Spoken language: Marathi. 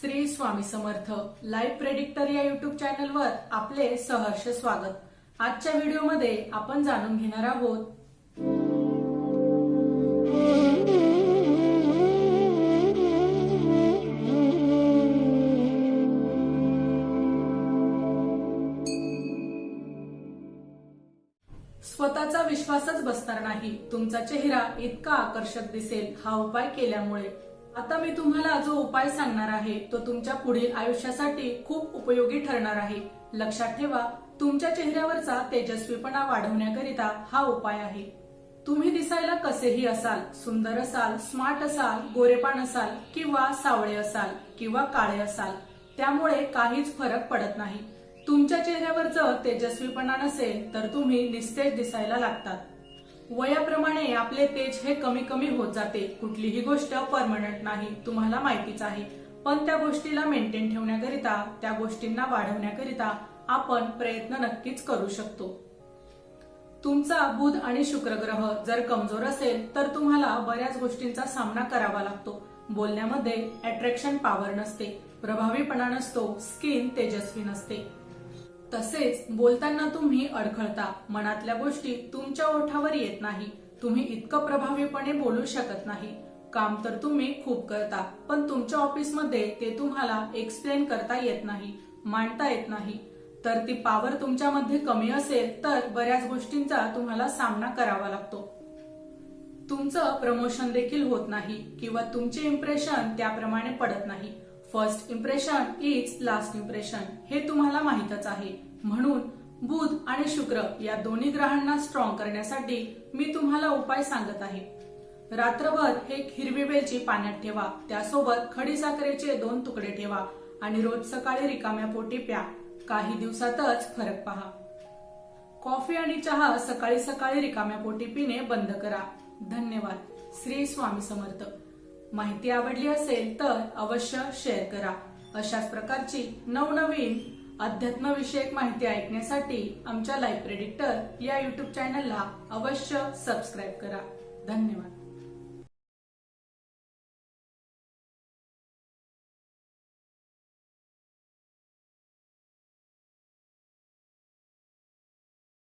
श्री स्वामी समर्थ लाईव्ह प्रेडिक्टर या युट्यूब चॅनलवर आपले सहर्ष स्वागत. आजच्या व्हिडिओमध्ये आपण जाणून घेणार आहोत स्वतःचा विश्वासच बसणार नाही. तुमचा चेहरा इतका आकर्षक दिसेल हा उपाय केल्यामुळे. आता मी तुम्हाला जो उपाय सांगणार आहे तो तुमच्या पुढील आयुष्यासाठी खूप उपयोगी ठरणार आहे. लक्षात ठेवा तुमच्या चेहऱ्यावरचा तेजस्वीपणा वाढवण्याकरिता हा उपाय आहे. तुम्ही दिसायला कसेही असाल सुंदर असाल स्मार्ट असाल गोरेपान असाल किंवा सावळे असाल किंवा काळे असाल त्यामुळे काहीच फरक पडत नाही. तुमच्या चेहऱ्यावरचं तेजस्वीपणा नसेल तर तुम्ही निस्तेज दिसायला लागतात. वयाप्रमाणे आपले तेज हे कमी कमी होत जाते. कुठलीही गोष्ट परमनंट नाही तुम्हाला माहितीच आहे. पण त्या गोष्टीला मेंटेन ठेवण्याकरिता त्या गोष्टींना वाढवण्याकरिता आपण प्रयत्न नक्कीच करू शकतो. तुमचा बुध आणि शुक्र ग्रह जर कमजोर असेल तर तुम्हाला बऱ्याच गोष्टींचा सामना करावा लागतो. बोलण्यामध्ये अट्रॅक्शन पॉवर नसते. प्रभावीपणा नसतो. स्किन तेजस्वी नसते. तसेच बोलताना तुम्ही अडखळता. मनातल्या गोष्टी तुमच्या ओठावर येत नाही. तुम्ही इतकं प्रभावीपणे बोलू शकत नाही. काम तर तुम्ही खूप करता पण तुमच्या ऑफिसमध्ये ते तुम्हाला एक्सप्लेन करता येत नाही मांडता येत नाही. तर ती पॉवर तुमच्यामध्ये कमी असेल तर बऱ्याच गोष्टींचा तुम्हाला सामना करावा लागतो. तुमचं प्रमोशन देखील होत नाही किंवा तुमचे इम्प्रेशन त्याप्रमाणे पडत नाही. First impression is last impression हे तुम्हाला माहीतच आहे. म्हणून बुध आणि शुक्र या दोन्ही ग्रहांना स्ट्रॉंग करण्यासाठी मी तुम्हाला उपाय सांगत आहे. रात्रभर एक हिरवी वेलची पाण्यात ठेवा. त्यासोबत खडीसाखरेचे दोन तुकडे ठेवा आणि रोज सकाळी रिकाम्या पोटी प्या. काही दिवसातच फरक पहा. कॉफी आणि चहा सकाळी सकाळी रिकाम्या पोटी पिणे बंद करा. धन्यवाद. श्री स्वामी समर्थ. माहिती आवडली असेल तर अवश्य शेअर करा. अशाच प्रकारची नवनवीन अध्यात्मविषयक माहिती ऐकण्यासाठी आमच्या लाईफ प्रेडिक्टर या युट्यूब चॅनलला अवश्य सबस्क्राईब करा. धन्यवाद.